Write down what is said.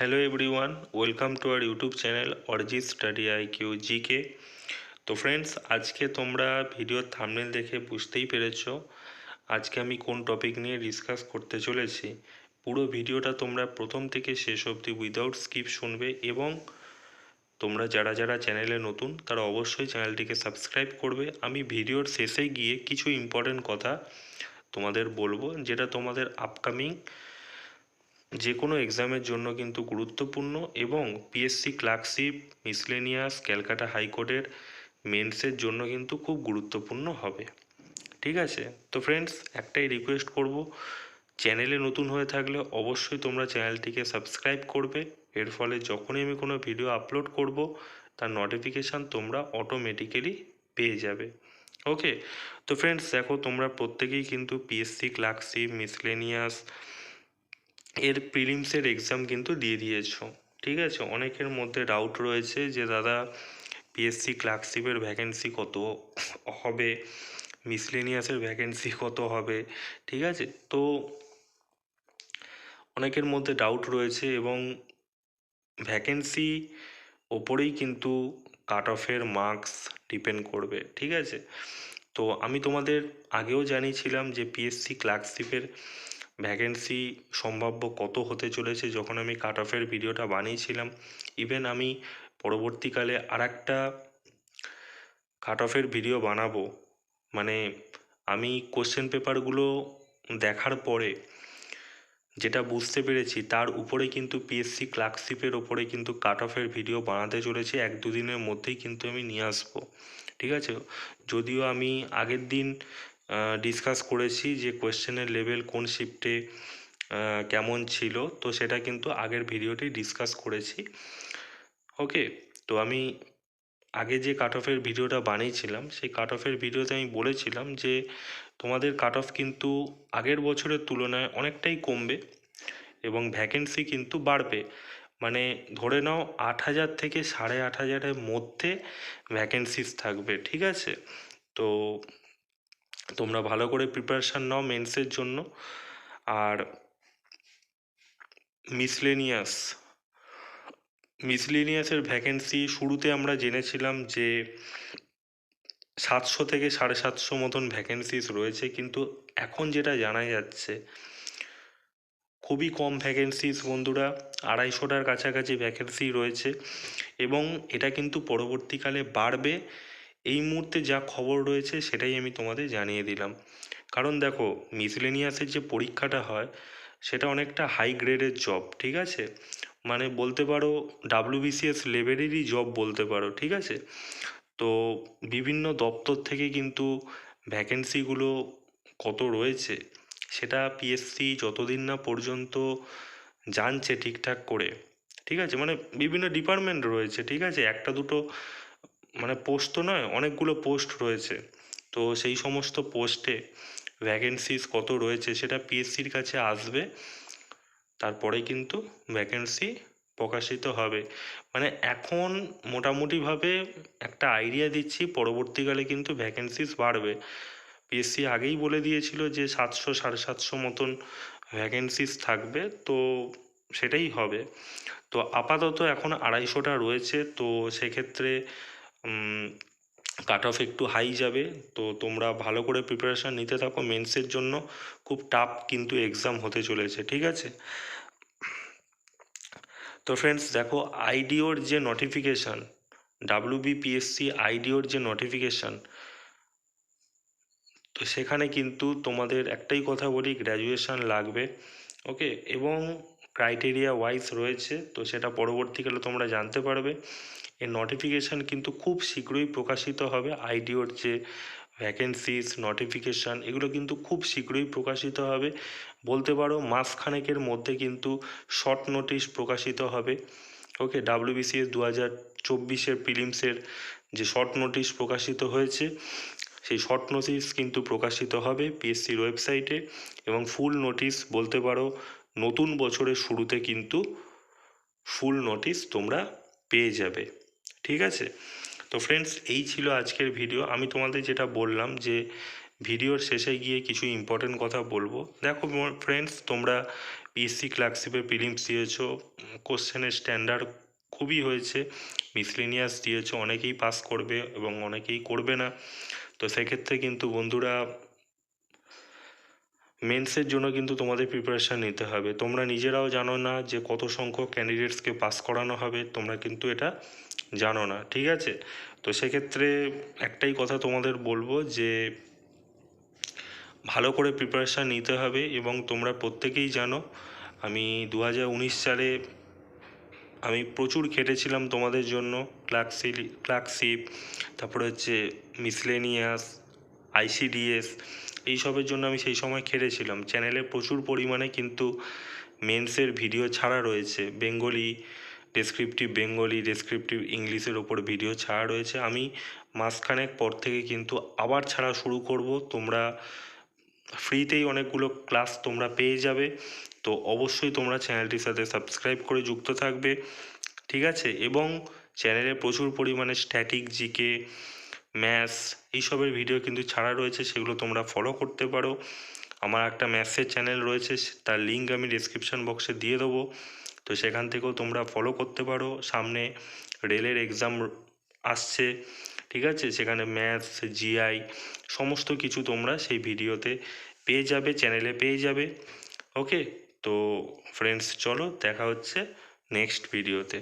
Hello everyone welcome to our YouTube channel Arijit study I Q GK তো friends আজকে তোমরা ভিডিওর thumbnail দেখে বুঝতেই পেরেছ। আজকে আমি কোন টপিক নিয়ে ডিসকাস করতে চলেছি, পুরো ভিডিওটা তোমরা প্রথম থেকে শেষ অবধি উইদাউট স্কিপ শুনবে এবং তোমরা যারা যারা চ্যানেলে নতুন, তারা অবশ্যই চ্যানেলটিকে সাবস্ক্রাইব করবে। আমি ভিডিওর শেষে গিয়ে কিছু ইম্পর্টেন্ট কথা তোমাদের বলব, যেটা তোমাদের আপকামিং যে কোনো এক্সামের জন্য কিন্তু গুরুত্বপূর্ণ এবং পিএসসি ক্লার্কশিপ মিসলেনিয়াস ক্যালকাটা হাইকোর্টের মেন্সের জন্য কিন্তু খুব গুরুত্বপূর্ণ হবে। ঠিক আছে? তো ফ্রেন্ডস একটাই রিকোয়েস্ট করব চ্যানেলে নতুন হয়ে থাকলে অবশ্যই তোমরা চ্যানেলটিকে সাবস্ক্রাইব করবে। এর ফলে যখনই আমি কোনো ভিডিও আপলোড করব, তার নোটিফিকেশান তোমরা অটোমেটিক্যালি পেয়ে যাবে। ওকে তো ফ্রেন্ডস দেখো তোমরা প্রত্যেকেই কিন্তু পিএসসি ক্লার্কশিপ মিসলেনিয়াস এর প্রিলিমসের এক্সাম কিন্তু দিয়ে দিয়েছ, ঠিক আছে? অনেকের মধ্যে ডাউট রয়েছে যে, দাদা পিএসসি ক্লার্কশিপের ভ্যাকেন্সি কত হবে? মিসলেনিয়াসের ভ্যাকেন্সি কত হবে? ঠিক আছে? তো অনেকের মধ্যে ডাউট রয়েছে এবং ভ্যাকেন্সি ওপরেই কিন্তু কাট অফের মার্কস ডিপেন্ড করবে, ঠিক আছে? তো আমি তোমাদের আগেও জানিয়েছিলাম যে পিএসসি ক্লার্কশিপের ভ্যাকেন্সি সম্ভাব্য কত হতে চলেছে যখন আমি কাট অফের ভিডিওটা বানিয়েছিলাম ইভেন আমি পরবর্তীকালে আর একটা কাট অফের ভিডিও বানাবো মানে আমি কোশ্চেন পেপারগুলো দেখার পরে যেটা বুঝতে পেরেছি তার উপরে কিন্তু পিএসসি ক্লার্কশিপের ওপরে কিন্তু কাট অফের ভিডিও বানাতে চলেছি, এক দুদিনের মধ্যেই কিন্তু আমি নিয়ে আসব, ঠিক আছে? যদিও আমি আগের দিন ডিসকাস করেছি যে কোয়েশ্চেনের লেভেল কোন শিফটে কেমন ছিল। তো সেটা কিন্তু আগের ভিডিওটি ডিসকাস করেছি। ওকে তো আমি আগে যে কাট অফের ভিডিওটা বানিয়েছিলাম, সেই কাট অফের ভিডিওতে আমি বলেছিলাম যে, তোমাদের কাট অফ কিন্তু আগের বছরের তুলনায় অনেকটাই কমবে এবং ভ্যাকেন্সি কিন্তু বাড়বে। মানে ধরে নাও আট হাজার থেকে সাড়ে আট হাজারের মধ্যে ভ্যাকেন্সিস থাকবে, ঠিক আছে? তো তোমরা ভালো করে প্রিপারেশান নাও মেন্সের জন্য। আর মিসলেনিয়াস মিসলেনিয়াসের ভ্যাকেন্সি শুরুতে আমরা জেনেছিলাম যে সাতশো থেকে সাড়ে সাতশো মতন ভ্যাকেন্সিস রয়েছে, কিন্তু এখন যেটা জানা যাচ্ছে, খুবই কম ভ্যাকেন্সিস বন্ধুরা, আড়াইশোটার কাছাকাছি ভ্যাকেন্সি রয়েছে এবং এটা কিন্তু পরবর্তীকালে বাড়বে। এই মুহূর্তে যা খবর রয়েছে সেটাই আমি তোমাদের জানিয়ে দিলাম। কারণ দেখো মিসলেনিয়াসের যে পরীক্ষাটা হয়, সেটা অনেকটা হাই গ্রেডের জব ঠিক আছে? মানে বলতে পারো ডাব্লিউবিসিএস লেভেলেরই জব বলতে পারো, ঠিক আছে? তো বিভিন্ন দপ্তর থেকে কিন্তু ভ্যাকেন্সিগুলো কত রয়েছে, সেটা পিএসসি যতদিন না পর্যন্ত জানছে ঠিকঠাক করে, ঠিক আছে? মানে বিভিন্ন ডিপার্টমেন্ট রয়েছে, ঠিক আছে? একটা দুটো মানে পোস্ট তো নয়, অনেকগুলো পোস্ট রয়েছে। তো সেই সমস্ত পোস্টে ভ্যাকেন্সিস কত রয়েছে সেটা পিএসসির কাছে আসবে। তারপরে কিন্তু ভ্যাকেন্সি প্রকাশিত হবে। মানে এখন মোটামুটিভাবে একটা আইডিয়া দিচ্ছি, পরবর্তীকালে কিন্তু ভ্যাকেন্সিস বাড়বে। পিএসসি আগেই বলে দিয়েছিল যে সাতশো, সাড়ে সাতশো মতন ভ্যাকেন্সিস থাকবে, তো সেটাই হবে। তো আপাতত এখন আড়াইশোটা রয়েছে, তো সেক্ষেত্রে কাট অফ একটু হাই যাবে। তো তোমরা ভালো করে প্রিপারেশান নিতে থাকো। মেন্সের জন্য খুব টাফ কিন্তু এক্সাম হতে চলেছে, ঠিক আছে? তো ফ্রেন্ডস দেখো আইডিওর যে নোটিফিকেশান ডাব্লিউবিপিএসসি আইডিওর যে নোটিফিকেশান তো সেখানে কিন্তু তোমাদের একটাই কথা বলি গ্র্যাজুয়েশান লাগবে ওকে এবং ক্রাইটেরিয়া ওয়াইজ রয়েছে, তো সেটা পরবর্তীকালে তোমরা জানতে পারবে। এর নোটিফিকেশান কিন্তু খুব শীঘ্রই প্রকাশিত হবে। আইডিওর যে ভ্যাকেন্সিস নোটিফিকেশান এগুলো কিন্তু খুব শীঘ্রই প্রকাশিত হবে। বলতে পারো মাসখানেকের মধ্যে কিন্তু শর্ট নোটিশ প্রকাশিত হবে। ওকে ডাব্লিউবিসিএস দু হাজার চব্বিশের প্রিলিমসের যে শর্ট নোটিশ প্রকাশিত হয়েছে, সেই শর্ট নোটিশ কিন্তু প্রকাশিত হবে পিএসসির ওয়েবসাইটে এবং ফুল নোটিশ বলতে পারো নতুন বছরের শুরুতে কিন্তু ফুল নোটিশ তোমরা পেয়ে যাবে। ঠিক আছে? তো ফ্রেন্ডস এই ছিল আজকের ভিডিও আমি তোমাদের যেটা বললাম যে ভিডিওর শেষে গিয়ে কিছু ইম্পর্টেন্ট কথা বলব। দেখো ফ্রেন্ডস তোমরা পিএসসি ক্লার্কশিপের প্রিলিমস দিয়েছ কোশ্চেনের স্ট্যান্ডার্ড খুবই হয়েছে। মিসলিনিয়াস দিয়েছ, অনেকেই পাস করবে এবং অনেকেই করবে না। তো সেক্ষেত্রে কিন্তু বন্ধুরা মেন্সের জন্য কিন্তু তোমাদের প্রিপারেশান নিতে হবে। তোমরা নিজেরাও জানো না যে কত সংখ্যক ক্যান্ডিডেটসকে পাস করানো হবে। তোমরা কিন্তু এটা জানো না, ঠিক আছে? তো সেক্ষেত্রে একটাই কথা তোমাদের বলব যে, ভালো করে প্রিপারেশান নিতে হবে এবং তোমরা প্রত্যেকেই জানো, আমি দু হাজার উনিশ সালে আমি প্রচুর খেটেছিলাম তোমাদের জন্য ক্লার্কশিপ ক্লার্কশিপ তারপরে হচ্ছে মিসলেনিয়াস আইসিডিএস এইসবের জন্য আমি সেই সময় খেটেছিলাম। চ্যানেলে প্রচুর পরিমাণে কিন্তু মেন্সের ভিডিও ছাড়া রয়েছে বেঙ্গলি ডেসক্রিপটিভ বেঙ্গলি ডেসক্রিপটিভ ইংলিশের ওপর ভিডিও ছাড়া রয়েছে। আমি মাসখানেক পর থেকে কিন্তু আবার ছাড়া শুরু করব। তোমরা ফ্রিতেই অনেকগুলো ক্লাস তোমরা পেয়ে যাবে। তো অবশ্যই তোমরা চ্যানেলটির সাথে সাবস্ক্রাইব করে যুক্ত থাকবে। ঠিক আছে? এবং চ্যানেলে প্রচুর পরিমাণে স্ট্যাটিক জিকে ম্যাথস এইসবের ভিডিও কিন্তু ছাড়া রয়েছে, সেগুলো তোমরা ফলো করতে পারো। আমার একটা ম্যাথসের চ্যানেল রয়েছে, তার লিঙ্ক আমি ডিসক্রিপশান বক্সে দিয়ে দেবো। তো সেখান থেকেও তোমরা ফলো করতে পারো। সামনে রেলের এক্সাম আসছে, ঠিক আছে? সেখানে ম্যাথস জিআই সমস্ত কিছু তোমরা সেই ভিডিওতে পেয়ে যাবে চ্যানেলে পেয়ে যাবে। ওকে তো ফ্রেন্ডস চলো দেখা হচ্ছে নেক্সট ভিডিওতে